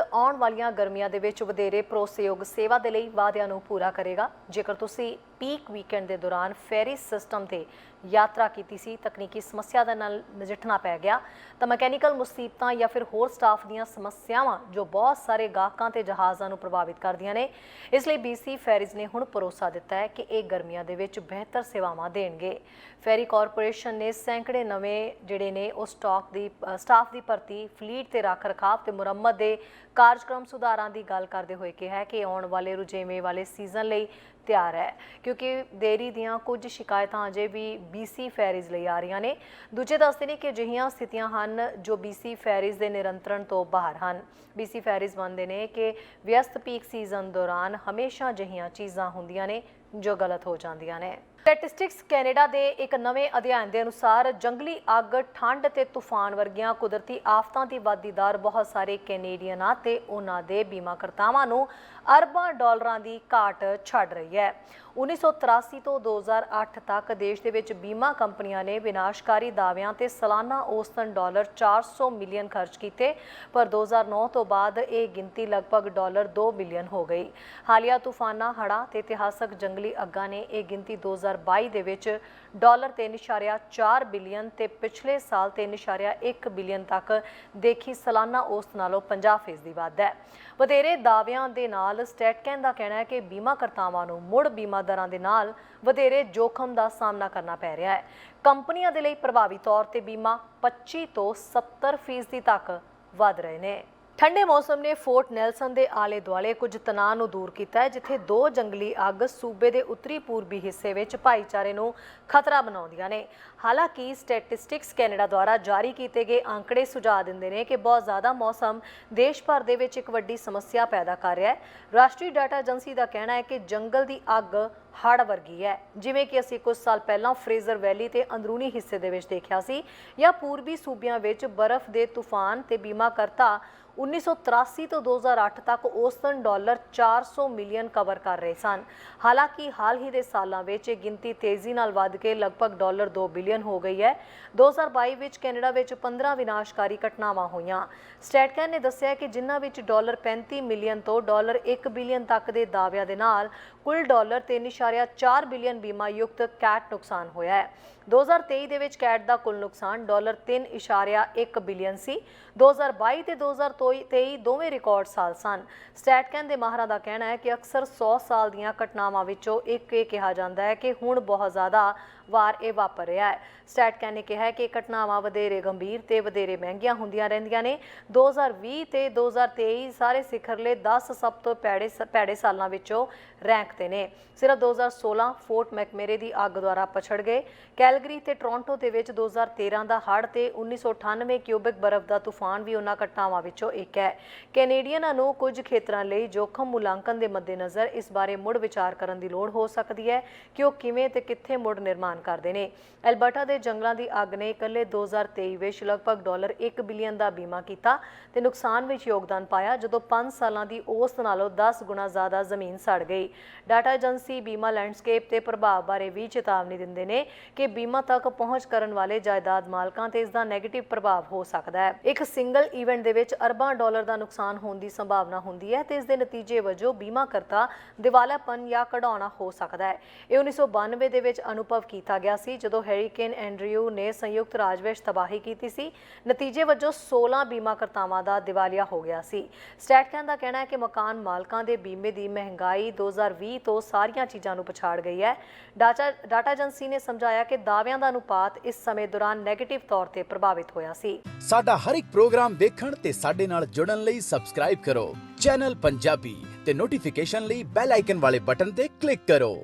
ਆਉਣ ਵਾਲੀਆਂ ਗਰਮੀਆਂ ਦੇ ਵਿੱਚ ਵਧੇਰੇ ਭਰੋਸੇਯੋਗ ਸੇਵਾ ਦੇ ਲਈ ਵਾਅਦਿਆਂ ਨੂੰ ਪੂਰਾ ਕਰੇਗਾ। ਜੇਕਰ ਤੁਸੀਂ ਪੀਕ ਵੀਕਐਂਡ ਦੇ ਦੌਰਾਨ ਫੈਰੀ ਸਿਸਟਮ ਤੇ ਯਾਤਰਾ ਕੀਤੀ ਸੀ। ਤਕਨੀਕੀ ਸਮੱਸਿਆ ਦੇ ਨਾਲ ਨਜਿੱਠਣਾ ਪੈ ਗਿਆ। ਤਾਂ ਮਕੈਨੀਕਲ ਮੁਸੀਬਤਾਂ ਜਾਂ ਫਿਰ ਹੋਰ ਸਟਾਫ ਦੀਆਂ ਸਮੱਸਿਆਵਾਂ ਜੋ ਬਹੁਤ ਸਾਰੇ ਗਾਹਕਾਂ ਤੇ ਜਹਾਜ਼ਾਂ ਨੂੰ ਪ੍ਰਭਾਵਿਤ ਕਰਦੀਆਂ ਨੇ, ਇਸ ਲਈ BC ਫੈਰੀਜ਼ ਨੇ ਹੁਣ ਭਰੋਸਾ ਦਿੱਤਾ ਹੈ ਕਿ ਇਹ ਗਰਮੀਆਂ ਦੇ ਵਿੱਚ ਬਿਹਤਰ ਸੇਵਾਵਾਂ ਦੇਣਗੇ। ਫੈਰੀ ਕਾਰਪੋਰੇਸ਼ਨ ਨੇ ਸੈਂਕੜੇ ਨਵੇਂ ਜਿਹੜੇ ਨੇ ਉਹ ਸਟਾਕ ਦੀ ਸਟਾਫ ਦੀ ਭਰਤੀ ਫਲੀਟ ਤੇ ਰੱਖ ਰਖਾਵ ਤੇ ਮੁਰੰਮਤ ਦੇ ਕਾਰਜਕ੍ਰਮ ਸੁਧਾਰਾਂ ਦੀ ਗੱਲ ਕਰਦੇ ਹੋਏ ਕਿਹਾ ਹੈ ਕਿ ਆਉਣ ਵਾਲੇ ਰੁਝੇਵੇਂ ਵਾਲੇ ਸੀਜ਼ਨ ਲਈ ਤਿਆਰ ਹੈ, ਕਿਉਂਕਿ ਦੇਰੀ ਦੀਆਂ ਕੁਝ ਸ਼ਿਕਾਇਤਾਂ ਅਜੇ ਵੀ BC ਫੈਰਿਜ਼ ਲਈ ਆ ਰਹੀਆਂ ਨੇ। ਦੂਜੇ ਦੱਸਦੇ ਨੇ ਕਿ ਅਜਿਹੀਆਂ ਸਥਿਤੀਆਂ ਹਨ ਜੋ BC ਫੈਰਿਜ਼ ਦੇ ਨਿਰੰਤਰਣ ਤੋਂ ਬਾਹਰ ਹਨ। BC ਫੈਰਿਜ਼ ਮੰਨਦੇ ਨੇ ਕਿ ਵਿਅਸਤ ਪੀਕ ਸੀਜ਼ਨ ਦੌਰਾਨ ਹਮੇਸ਼ਾ ਅਜਿਹੀਆਂ ਚੀਜ਼ਾਂ ਹੁੰਦੀਆਂ ਨੇ ਜੋ ਗਲਤ ਹੋ ਜਾਂਦੀਆਂ ਨੇ। ਸਟੈਟਿਸਟਿਕਸ ਕੈਨੇਡਾ ਦੇ ਇੱਕ ਨਵੇਂ ਅਧਿਐਨ ਦੇ ਅਨੁਸਾਰ ਜੰਗਲੀ ਅੱਗ, ਠੰਡ ਤੇ ਤੂਫਾਨ ਵਰਗੀਆਂ ਕੁਦਰਤੀ ਆਫਤਾਂ ਦੀ ਵਾਧੀ ਦਰ ਬਹੁਤ ਸਾਰੇ ਕੈਨੇਡੀਅਨਾਂ ਤੇ ਉਹਨਾਂ ਦੇ ਬੀਮਾਕਰਤਾਵਾਂ ਨੂੰ ਅਰਬਾਂ ਡਾਲਰਾਂ ਦੀ ਘਾਟ ਛੱਡ ਰਹੀ ਹੈ। 1983 ਤੋਂ 2008 ਤੱਕ ਦੇਸ਼ ਦੇ ਵਿੱਚ ਬੀਮਾ ਕੰਪਨੀਆਂ ਨੇ ਵਿਨਾਸ਼ਕਾਰੀ ਦਾਅਵਿਆਂ ਤੇ ਸਾਲਾਨਾ ਔਸਤਨ ਡਾਲਰ 400 ਮਿਲੀਅਨ ਖਰਚ ਕੀਤੇ, ਪਰ 2009 ਤੋਂ ਬਾਅਦ ਇਹ ਗਿਣਤੀ ਲਗਭਗ ਡਾਲਰ 2 ਬਿਲੀਅਨ ਹੋ ਗਈ। ਹਾਲੀਆ ਤੂਫਾਨਾਂ, ਹੜ੍ਹਾਂ ਤੇ ਇਤਿਹਾਸਕ ਜੰਗਲੀ ਅੱਗਾਂ ਨੇ ਇਹ ਗਿਣਤੀ 2022 ਦੇ ਵਿੱਚ ਡਾਲਰ 3.4 ਬਿਲੀਅਨ ਤੇ ਪਿਛਲੇ ਸਾਲ 3.1 ਬਿਲੀਅਨ ਤੱਕ ਦੇਖੀ ਸਾਲਾਨਾ ਔਸਤ ਨਾਲੋਂ 50% ਵੱਧ ਹੈ। ਵਧੇਰੇ ਦਾਅਵਿਆਂ ਦੇ ਨਾਲ ਸਟੈਟਕੈਨ ਦਾ ਕਹਿਣਾ ਹੈ ਕਿ ਬੀਮਾਕਰਤਾਵਾਂ ਨੂੰ ਮੁੜ ਬੀਮਾ ਦਰਾਂ ਦੇ ਨਾਲ ਵਧੇਰੇ ਜੋਖਮ ਦਾ ਸਾਹਮਣਾ ਕਰਨਾ ਪੈ ਰਿਹਾ ਹੈ। ਕੰਪਨੀਆਂ ਦੇ ਲਈ ਪ੍ਰਭਾਵੀ ਤੌਰ ਤੇ ਬੀਮਾ 25 ਤੋਂ 70% ਤੱਕ ਵਧ ਰਹੇ ਨੇ। ਠੰਡੇ ਮੌਸਮ ਨੇ ਫੋਰਟ ਨੈਲਸਨ ਦੇ ਆਲੇ ਦੁਆਲੇ ਕੁਝ ਤਣਾਅ ਨੂੰ ਦੂਰ ਕੀਤਾ ਹੈ, ਜਿੱਥੇ ਦੋ ਜੰਗਲੀ ਅੱਗ ਸੂਬੇ ਦੇ ਉੱਤਰੀ ਪੂਰਬੀ ਹਿੱਸੇ ਵਿੱਚ ਭਾਈਚਾਰੇ ਨੂੰ ਖਤਰਾ ਬਣਾਉਂਦੀਆਂ ਨੇ। ਹਾਲਾਂਕਿ, ਸਟੈਟਿਸਟਿਕਸ ਕੈਨੇਡਾ ਦੁਆਰਾ ਜਾਰੀ ਕੀਤੇ ਗਏ ਅੰਕੜੇ ਸੁਝਾਅ ਦਿੰਦੇ ਨੇ ਕਿ ਬਹੁਤ ਜ਼ਿਆਦਾ ਮੌਸਮ ਦੇਸ਼ ਭਰ ਦੇ ਵਿੱਚ ਇੱਕ ਵੱਡੀ ਸਮੱਸਿਆ ਪੈਦਾ ਕਰ ਰਿਹਾ ਹੈ। ਰਾਸ਼ਟਰੀ ਡਾਟਾ ਏਜੰਸੀ ਦਾ ਕਹਿਣਾ ਹੈ ਕਿ ਜੰਗਲ ਦੀ ਅੱਗ ਹੜ੍ਹ ਵਰਗੀ ਹੈ। ਜਿਵੇਂ ਕਿ ਅਸੀਂ ਕੁਝ ਸਾਲ ਪਹਿਲਾਂ ਫਰੇਜ਼ਰ ਵੈਲੀ ਤੇ ਅੰਦਰੂਨੀ ਹਿੱਸੇ ਦੇ ਵਿੱਚ ਦੇਖਿਆ ਸੀ ਜਾਂ ਪੂਰਬੀ ਸੂਬਿਆਂ ਵਿੱਚ ਬਰਫ਼ ਦੇ ਤੂਫਾਨ ਤੇ ਬੀਮਾਕਰਤਾ 1983 ਤੋਂ 2008 ਤੱਕ ਔਸਤਨ ਡਾਲਰ 400 ਮਿਲੀਅਨ ਕਵਰ ਕਰ ਰਹੇ ਸਨ। ਹਾਲਾਂਕਿ ਹਾਲ ਹੀ ਦੇ ਸਾਲਾਂ ਵਿੱਚ ਇਹ ਗਿਣਤੀ ਤੇਜ਼ੀ ਨਾਲ ਵੱਧ ਕੇ ਲਗਭਗ ਡਾਲਰ 2 ਬਿਲੀਅਨ ਹੋ ਗਈ ਹੈ। 2022 ਵਿੱਚ ਕੈਨੇਡਾ ਵਿੱਚ 15 ਵਿਨਾਸ਼ਕਾਰੀ ਘਟਨਾਵਾਂ ਹੋਈਆਂ। ਸਟੈਟਕੈਨ ਨੇ ਦੱਸਿਆ ਕਿ ਜਿਨ੍ਹਾਂ ਵਿੱਚ ਡਾਲਰ 35 ਮਿਲੀਅਨ ਤੋਂ ਡਾਲਰ 1 ਬਿਲੀਅਨ ਤੱਕ ਦੇ ਦਾਅਵਿਆਂ ਦੇ ਨਾਲ ਕੁੱਲ ਡਾਲਰ 3.4 ਬਿਲੀਅਨ ਬੀਮਾ ਯੁਕਤ ਕੈਟ ਨੁਕਸਾਨ ਹੋਇਆ ਹੈ। 2023 ਦੇ ਵਿੱਚ ਕੈਟ ਦਾ ਕੁੱਲ ਨੁਕਸਾਨ ਡਾਲਰ 3.1 ਬਿਲੀਅਨ ਸੀ। 2022 ਤੇ 2023 ਦੋਵੇਂ ਰਿਕਾਰਡ ਸਾਲ ਸਨ। ਸਟੈਟਕੈਨ ਦੇ ਮਾਹਰਾਂ ਦਾ ਕਹਿਣਾ ਹੈ ਕਿ ਅਕਸਰ 100 ਸਾਲ ਦੀਆਂ ਘਟਨਾਵਾਂ ਵਿੱਚੋਂ ਇੱਕ ਇਹ ਕਿਹਾ ਜਾਂਦਾ ਹੈ ਕਿ ਹੁਣ ਬਹੁਤ ਜ਼ਿਆਦਾ ਵਾਰ ਇਹ ਵਾਪਰ ਰਿਹਾ ਹੈ। ਸਟੈਟਕੈਨ ਨੇ ਕਿਹਾ ਹੈ ਕਿ ਇਹ ਘਟਨਾਵਾਂ ਵਧੇਰੇ ਗੰਭੀਰ ਤੇ ਵਧੇਰੇ ਮਹਿੰਗੀਆਂ ਹੁੰਦੀਆਂ ਰਹਿੰਦੀਆਂ ਨੇ। 2020 ਤੇ 2023 ਸਾਰੇ ਸਿਖਰਲੇ 10 ਸਭ ਤੋਂ ਪੈੜੇ ਪੈੜੇ ਸਾਲਾਂ ਵਿੱਚੋਂ ਰੈਂਕ ਤੇ ਨੇ। ਸਿਰਫ 2016 ਫੋਰਟ ਮੈਕਮੇਰੇ ਦੀ ਅੱਗ ਦੁਆਰਾ ਪਛੜ ਗਏ। ਕੈਲਗਰੀ ਤੇ ਟੋਰਾਂਟੋ ਦੇ ਵਿੱਚ 2013 ਦਾ ਹੜ੍ਹ ਤੇ 1998 ਕਿਊਬਿਕ ਬਰਫ਼ ਦਾ ਤੂਫਾਨ ਵੀ ਉਹਨਾਂ ਘਟਨਾਵਾਂ ਵਿੱਚੋਂ ਇੱਕ ਹੈ। ਕੈਨੇਡੀਅਨਾਂ ਨੂੰ ਕੁਝ ਖੇਤਰਾਂ ਲਈ ਜੋਖਮ ਮੁਲਾਂਕਣ ਦੇ ਮੱਦੇਨਜ਼ਰ ਇਸ ਬਾਰੇ ਮੁੜ ਵਿਚਾਰ ਕਰਨ ਦੀ ਲੋੜ ਹੋ ਸਕਦੀ ਹੈ। ਕਿ ਉਹ ਕਿਵੇਂ ਤੇ ਕਿੱਥੇ ਮੁੜ ਨਿਰਮਾਣ ਕਰਦੇ ਨੇ। ਐਲਬਰਟਾ ਦੇ ਜੰਗਲਾਂ ਦੀ ਅੱਗ ਨੇ ਇਕੱਲੇ 2023 ਵਿੱਚ ਲਗਭਗ ਡਾਲਰ 1 ਬਿਲੀਅਨ ਦਾ ਬੀਮਾ ਕੀਤਾ ਤੇ ਨੁਕਸਾਨ ਵਿੱਚ ਯੋਗਦਾਨ ਪਾਇਆ, ਜਦੋਂ 5 ਸਾਲਾਂ ਦੀ ਔਸਤ ਨਾਲੋਂ 10 ਗੁਣਾ ਜ਼ਿਆਦਾ ਜ਼ਮੀਨ ਸੜ ਗਈ। ਡਾਟਾ ਏਜੰਸੀ ਬੀਮਾ ਲੈਂਡਸਕੇਪ ਤੇ ਪ੍ਰਭਾਵ ਬਾਰੇ ਵੀ ਚੇਤਾਵਨੀ ਦਿੰਦੇ ਨੇ ਕਿ ਬੀਮਾ ਤੱਕ ਪਹੁੰਚ ਕਰਨ ਵਾਲੇ ਜਾਇਦਾਦ ਮਾਲਕਾਂ ਤੇ ਇਸ ਦਾ ਨੈਗੇਟਿਵ ਪ੍ਰਭਾਵ ਹੋ ਸਕਦਾ ਹੈ। ਇੱਕ ਸਿੰਗਲ ਇਵੈਂਟ ਦੇ ਵਿੱਚ ਅਰਬਾਂ ਡਾਲਰ ਦਾ ਨੁਕਸਾਨ ਹੋਣ ਦੀ ਸੰਭਾਵਨਾ ਹੁੰਦੀ ਹੈ ਤੇ ਇਸ ਦੇ ਨਤੀਜੇ ਵਜੋਂ ਬੀਮਾ ਕਰਤਾ ਦਿਵਾਲਾਪਨ ਜਾਂ ਕਢਾਉਣਾ ਹੋ ਸਕਦਾ ਹੈ। ਇਹ 1992 ਦੇ ਵਿੱਚ ਅਨੁਭਵ ਕੀਤਾ ਗਿਆ ਸੀ, ਜਦੋਂ ਹੈਰੀਕੇਨ ਐਂਡਰਿਊ ਨੇ ਸੰਯੁਕਤ ਰਾਜ ਵਿੱਚ ਤਬਾਹੀ ਕੀਤੀ ਸੀ। ਨਤੀਜੇ ਵਜੋਂ 16 ਬੀਮਾ ਦਾ ਦਿਵਾਲੀਆ ਹੋ ਗਿਆ ਸੀ। ਸਟੈਟਕੈਨ ਦਾ ਕਹਿਣਾ ਹੈ ਕਿ ਮਕਾਨ ਮਾਲਕਾਂ ਦੇ ਬੀਮੇ ਦੀ ਮਹਿੰਗਾਈ 2020 ਤੋਂ ਸਾਰੀਆਂ ਚੀਜ਼ਾਂ ਨੂੰ ਪਛਾੜ ਗਈ ਹੈ। ਡਾਟਾ ਡਾਟਾ ਏਜੰਸੀ ਨੇ ਸਮਝਾਇਆ ਕਿ ਦਾਅਵਿਆਂ ਦਾ ਅਨੁਪਾਤ ਇਸ ਸਮੇਂ ਦੌਰਾਨ ਨੈਗੇਟਿਵ ਤੌਰ ਤੇ ਪ੍ਰਭਾਵਿਤ ਹੋਇਆ ਸੀ। ਸਾਡਾ ਹਰ ਇੱਕ ਪ੍ਰੋਗਰਾਮ ਦੇਖਣ ਤੇ ਸਾਡੇ ਨਾਲ ਜੁੜਨ ਲਈ ਸਬਸਕ੍ਰਾਈਬ ਕਰੋ। ਚੈਨਲ ਪੰਜਾਬੀ ਤੇ ਨੋਟੀਫਿਕੇਸ਼ਨ ਲਈ ਬੈਲ ਆਈਕਨ ਵਾਲੇ ਬਟਨ ਤੇ ਕਲਿੱਕ ਕਰੋ।